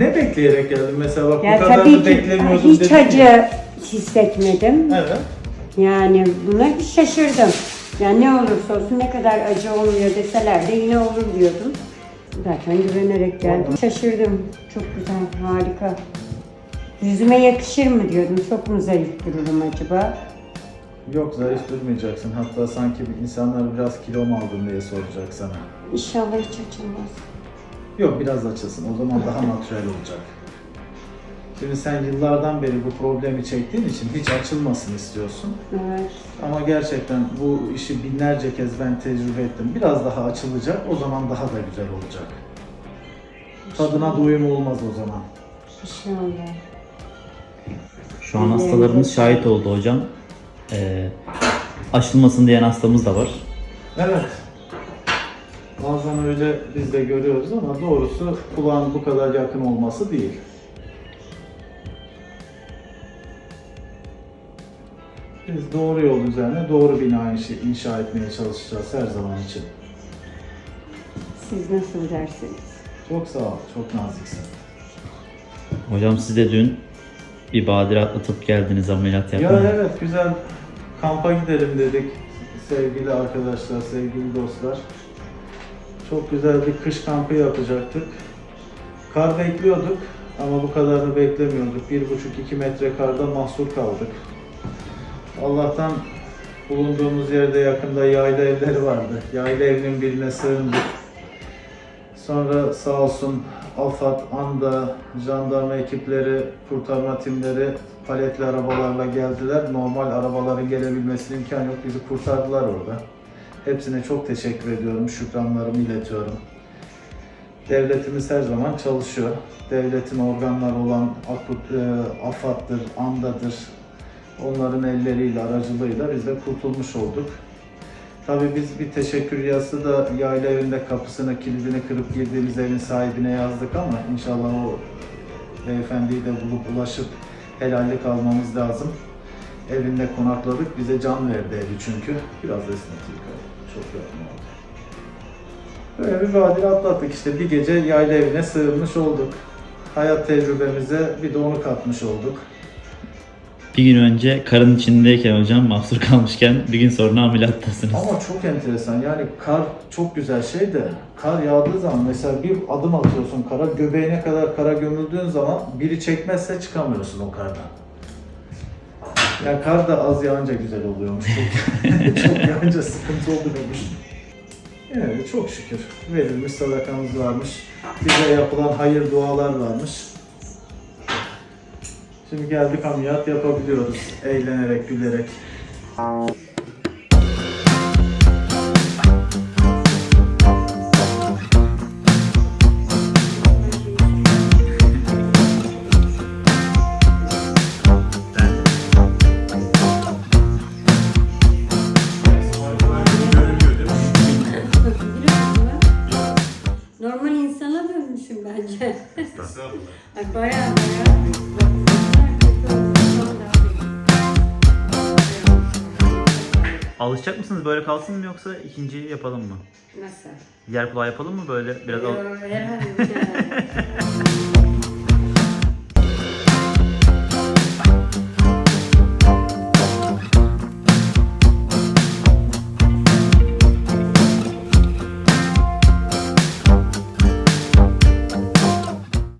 bekleyerek geldim. Mesela bak Ya bu kadar tabii da ki beklemiyordum hiç dedim ya. acı hissetmedim. Evet. Yani buna hiç şaşırdım. Yani ne olursa olsun ne kadar acı olmuyor deseler de yine olur diyordum. Zaten güvenerek geldim. Şaşırdım. Çok güzel, harika. Yüzüme yakışır mı diyordum. Çok mu zayıf dururum acaba? Yok zayıf durmayacaksın. Hatta sanki insanlar biraz kilo mu aldın diye soracak sana. İnşallah hiç açılmaz. Yok biraz açılsın. O zaman daha natürel olacak. Şimdi sen yıllardan beri bu problemi çektiğin için hiç açılmasın istiyorsun. Evet. Ama gerçekten bu işi binlerce kez ben tecrübe ettim. Biraz daha açılacak, o zaman daha da güzel olacak. Tadına doyum olmaz o zaman. İnşallah. Şu an hastalarımız şahit oldu hocam. Ee, aşılmasın diyen hastamız da var. Evet. Bazen öyle biz de görüyoruz ama doğrusu kulağın bu kadar yakın olması değil. Biz doğru yol üzerine doğru bina inşa- etmeye çalışacağız her zaman için. Siz nasıl dersiniz? Çok sağ ol, çok naziksin. Hocam siz de dün bir badire atlatıp geldiniz ameliyat Ya yapmaya. evet güzel kampa gidelim dedik sevgili arkadaşlar, sevgili dostlar. Çok güzel bir kış kampı yapacaktık. Kar bekliyorduk ama bu kadarını beklemiyorduk. Bir buçuk iki metre karda mahsur kaldık. Allah'tan bulunduğumuz yerde yakında yayla evleri vardı. Yayla evinin birine sığındık. Sonra sağ olsun AFAD, ANDA, jandarma ekipleri, kurtarma timleri paletli arabalarla geldiler. Normal arabaların gelebilmesine imkan yok. Bizi kurtardılar orada. Hepsine çok teşekkür ediyorum. Şükranlarımı iletiyorum. Devletimiz her zaman çalışıyor. Devletin organları olan e, AFAD'dır, ANDA'dır. Onların elleriyle, aracılığıyla biz de kurtulmuş olduk. Tabii biz bir teşekkür yazısı da yayla evinde kapısını, kilidini kırıp girdiğimiz evin sahibine yazdık ama inşallah o beyefendiyi de bulup ulaşıp helallik almamız lazım. Evinde konakladık. Bize can verdi evi çünkü. Biraz esnettik. Çok yakın oldu. Böyle bir badire atlattık işte. Bir gece yayla evine sığınmış olduk. Hayat tecrübemize bir de onu katmış olduk. Bir gün önce karın içindeyken hocam mahsur kalmışken bir gün sonra ameliyattasınız. Ama çok enteresan yani kar çok güzel şey de kar yağdığı zaman mesela bir adım atıyorsun kara göbeğine kadar kara gömüldüğün zaman biri çekmezse çıkamıyorsun o kardan. Yani kar da az yağınca güzel oluyormuş. Çok, çok yağınca sıkıntı oluyormuş. Yani çok şükür verilmiş sadakamız varmış. Bize yapılan hayır dualar varmış. Şimdi geldik ameliyat yapabiliyoruz. Eğlenerek, gülerek. Normal insana dönmüşüm bence. Ay bayağı bayağı. Alışacak mısınız böyle kalsın mı yoksa ikinciyi yapalım mı? Nasıl? Diğer kulağı yapalım mı böyle biraz al- Herhalde.